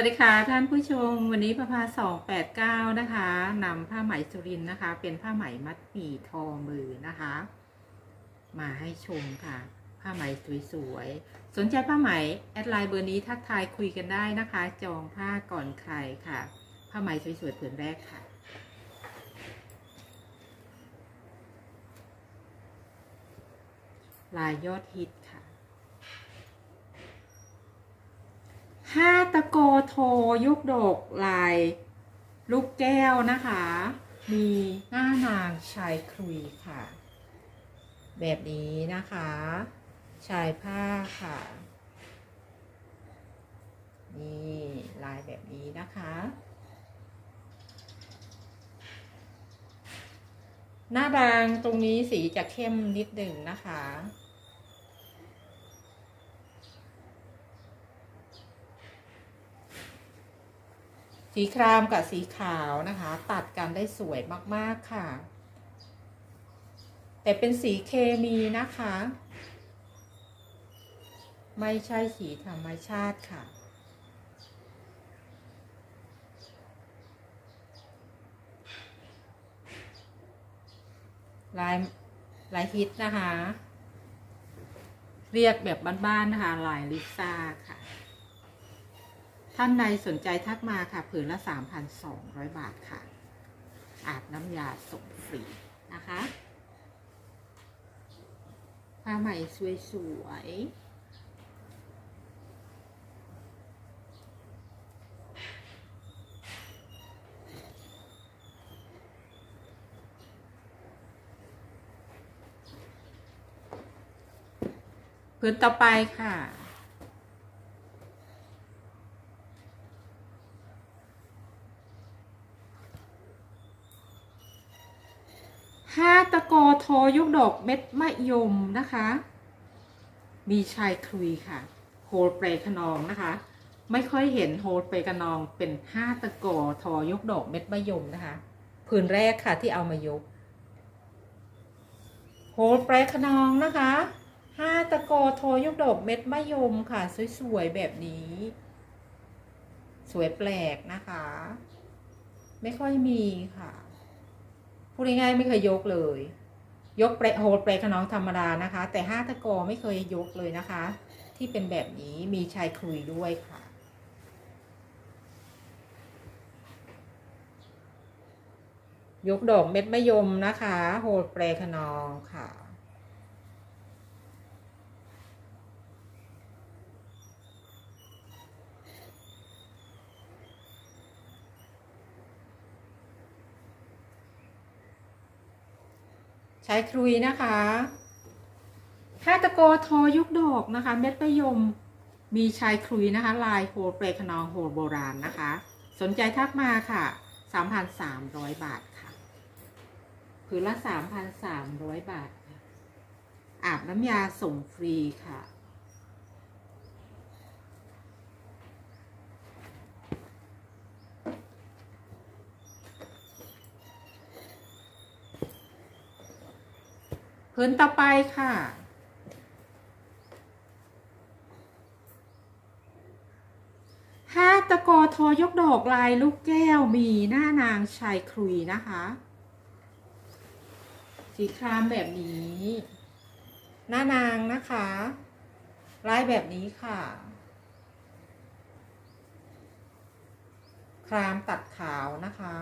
วัสดีค่ะท่านผู้ชม วันนี้ประภาสองแปดเก้านะคะนำผ้าไหมสุรินนะคะ เป็นผ้าไหมมัดหมี่ทอมือนะคะ มาให้ชมค่ะ ผ้าไหมสวยๆสนใจผ้าไหมแอดไลน์เบอร์นี้ทักทายคุยกันได้นะคะ จองผ้าก่อนใครค่ะ ผ้าไหมสวยๆผืนแรกค่ะลายยอดฮิตค่ะ ห้าตะ โกโทยุกดกลาย ลูกแก้วนะคะ มีหน้านางชายครุยค่ะ แบบนี้นะคะ ชายผ้าค่ะ นี่ลายแบบนี้นะคะหน้าบางตรงนี้สีจะเข้มนิดหนึ่งนะคะ สีครามกับสีขาวนะคะ ตัดกันได้สวยมากๆค่ะ แต่เป็นสีเคมีนะคะ ไม่ใช่สีธรรมชาติค่ะลายลายฮิตนะคะ เรียกแบบบ้านๆนะคะลายลิซ่าค่ะ ท่านใดสนใจทักมาค่ะ ผืนละ 3,200 บาทค่ะ อาบน้ำยาส่งฟรีนะคะผ้าใหม่สวยๆผืนต่อไปค่ะ ห้าตะกโทอยกดอกเม็ดมะยมนะคะ มีชายคลุยค่ะ โฮลเปรขนองนะคะ ไม่ค่อยเห็นโฮลเปรขนองเป็นห้าตะโกทอยกดอกเม็ดมะยมนะคะผืนแรกค่ะที่เอามายก โฮลเปรขนองนะคะห้าตะกโทอยกดอกเม็ดมะยมค่ะ สวยๆแบบนี้ สวยแปลกนะคะ ไม่ค่อยมีค่ะ พูดง่ายๆไม่เคยยกเลย ยกเปรโฮลเปรขน้องธรรมดานะคะ แต่ห้าตะกอไม่เคยยกเลยนะคะ ที่เป็นแบบนี้มีชายคลุยด้วยค่ะยกดอกเม็ดมะยมนะคะโฮลเปรขนองค่ะ ใช้ครุยนะคะห้าตะโกทอยุกดอกนะคะ เม็ดมะยมมีชายครุยนะคะ ลายโฮเปรขนองโฮโบราณนะคะ สนใจทักมาค่ะ 3,300 บาทค่ะผืนละ 3,300 บาทอาบน้ำยาส่งฟรีค่ะ พื้นต่อไปค่ะ ห้าตะโกโทยกดอกลายลูกแก้วมีหน้านางชายครุยนะคะ สีครามแบบนี้ หน้านางนะคะลายแบบนี้ค่ะ ครามตัดขาวนะคะ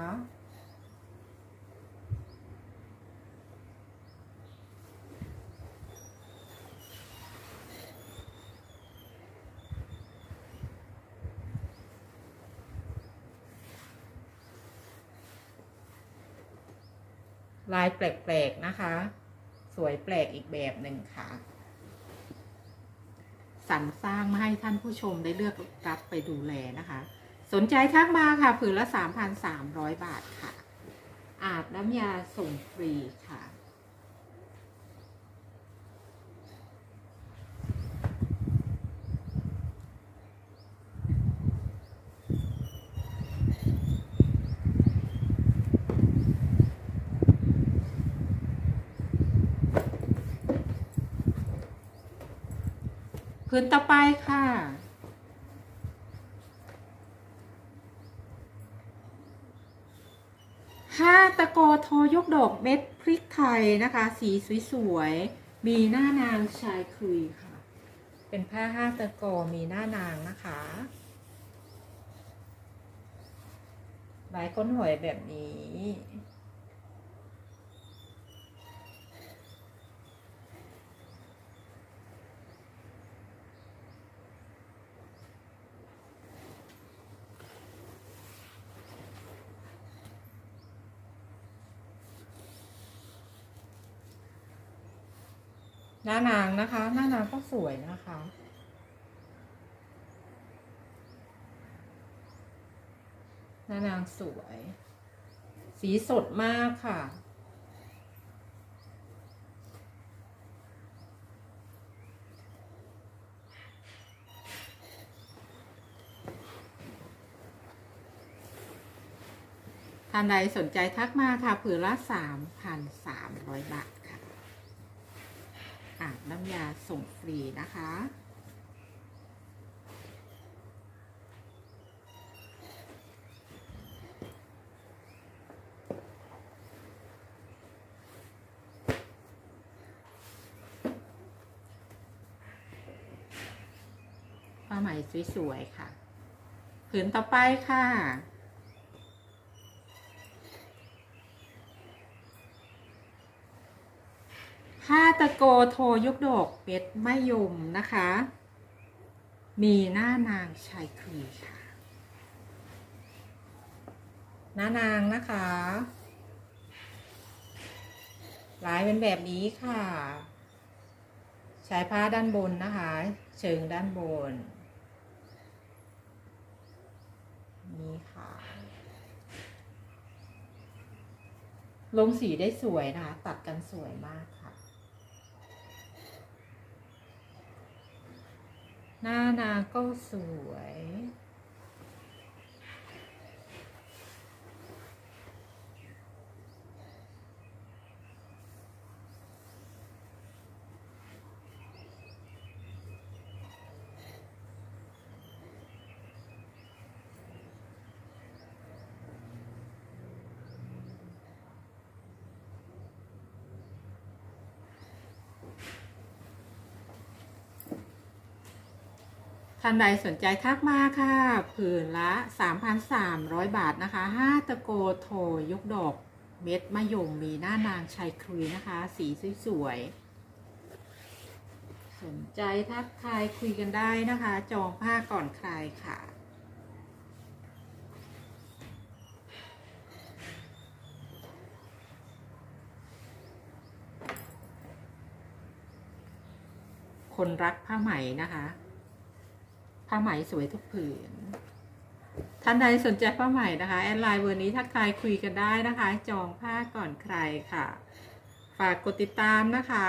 ลายแปลกๆนะคะ สวยแปลกอีกแบบหนึ่งค่ะสรรสร้างมาให้ท่านผู้ชมได้เลือกรับไปดูแลนะคะ สนใจทักมาค่ะ ผืนละ 3,300 บาทค่ะ อาบน้ำยาส่งฟรีค่ะ นต่อไปค่ะ ห้าตะโกทอยกดอกเม็ดพริกไทยนะคะ สีสวยๆ มีหน้านางชายคุยค่ะ เป็นผ้าห้าตะโกมีหน้านางนะคะใบยก้นหอยแบบนี้ หน้านางนะคะ หน้านางก็สวยนะคะ หน้านางสวย สีสดมากค่ะ ท่านใดสนใจทักมาค่ะผืนละ3,300บาทค่ะ อาบน้ำยาส่งฟรีนะคะ ผ้าไหมสวย ๆ ค่ะ ผืนต่อไปค่ะ ผ้า ตะโกโทยุกดอกเม็ดไมะยมนะคะ มีหน้านางชายคุยค่ะ หน้านางนะคะลายเป็นแบบนี้ค่ะ ใช้ผ้าด้านบนนะคะ เชิงด้านบน นี่ค่ะ ลงสีได้สวยนะคะ ตัดกันสวยมากค่ะ หน้านาก็สวย ท่านใดสนใจทักมาค่ะ ผืนละ 3,300 บาทนะคะ 5 ตะโกโทยกดอกเม็ดมะยมมีหน้านางชายครุยนะคะ สีสวยๆ สนใจทักทายคุยกันได้นะคะ จองผ้าก่อนใครค่ะคนรักผ้าไหมนะคะ ผ้าไหมสวยทุกผืน ท่านใดสนใจผ้าไหมนะคะ แอดไลน์เบอร์นี้ถ้าใครคุยกันได้นะคะ จองผ้าก่อนใครค่ะ ฝากกดติดตามนะคะ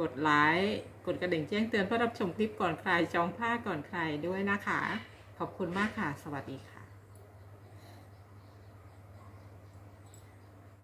กดไลค์กดกระดิ่งแจ้งเตือนเพื่อรับชมคลิปก่อนใครจองผ้าก่อนใครด้วยนะคะ ขอบคุณมากค่ะ สวัสดีค่ะ